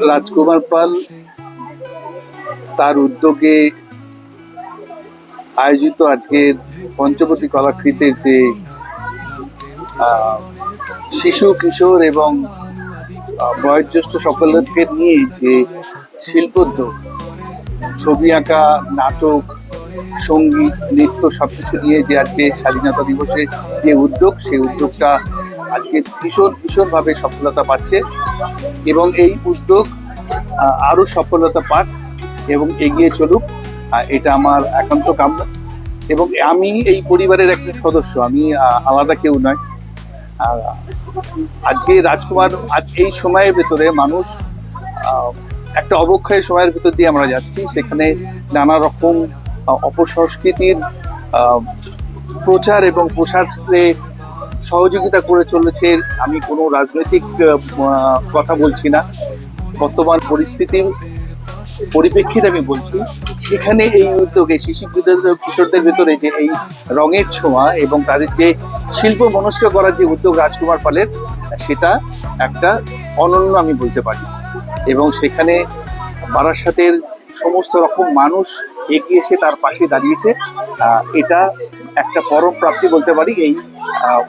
রাজকুমার পাল তার উদ্যোগে আয়োজিত আজকের পঞ্চবতী কলাকৃতির যে শিশু, কিশোর এবং বয়োজ্যেষ্ঠ সকলকে নিয়ে যে শিল্পোদ্যোগ, ছবি আঁকা, নাটক, সংগীত, নৃত্য সব কিছু নিয়ে যে আজকে স্বাধীনতা দিবসে যে উদ্যোগ, সেই উদ্যোগটা আজকে ভীষণ, ভীষণভাবে সফলতা পাচ্ছে এবং এই উদ্যোগ আরও সফলতা পাক এবং এগিয়ে চলুক এটা আমার একান্ত কামনা এবং আমি এই পরিবারের একজন সদস্য, আমি আলাদা কেউ নয়। আজকে রাজকুমার, আজ এই সময়ের ভেতরে মানুষ একটা অবক্ষয়ের সময়ের ভিতর দিয়ে আমরা যাচ্ছি। সেখানে নানা রকম অপসংস্কৃতির প্রচার এবং প্রসারে সহযোগিতা করে চলেছে। আমি কোনো রাজনৈতিক কথা বলছি না। বর্তমান পরিস্থিতির পরিপ্রেক্ষিতে আমি বলছি, সেখানে এই উদ্যোগে শিশু কিশোরদের ভেতরে যে এই রঙের ছোঁয়া এবং তাদের যে শিল্প মনস্ক করার যে উদ্যোগ রাজকুমার পালের, সেটা একটা অনন্য আমি বলতে পারি। এবং সেখানে বারাসাতের সমস্ত রকম মানুষ এগিয়ে এসে তার পাশে দাঁড়িয়েছে। এটা একটা পরম প্রাপ্তি বলতে পারি এই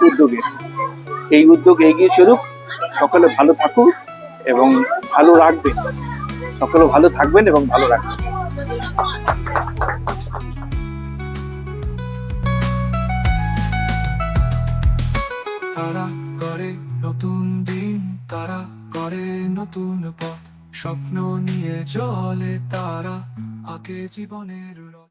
উদ্যোগের এই উদ্যোগ এগিয়ে চলুক, সকলে ভালো থাকুক এবং ভালো রাখবেন। সকলে ভালো থাকবেন এবং ভালো রাখবেন। নতুন দিন তারা করে নতুন পথ। স্বপ্ন নিয়ে চলে তারা আগে জীবনের রথ।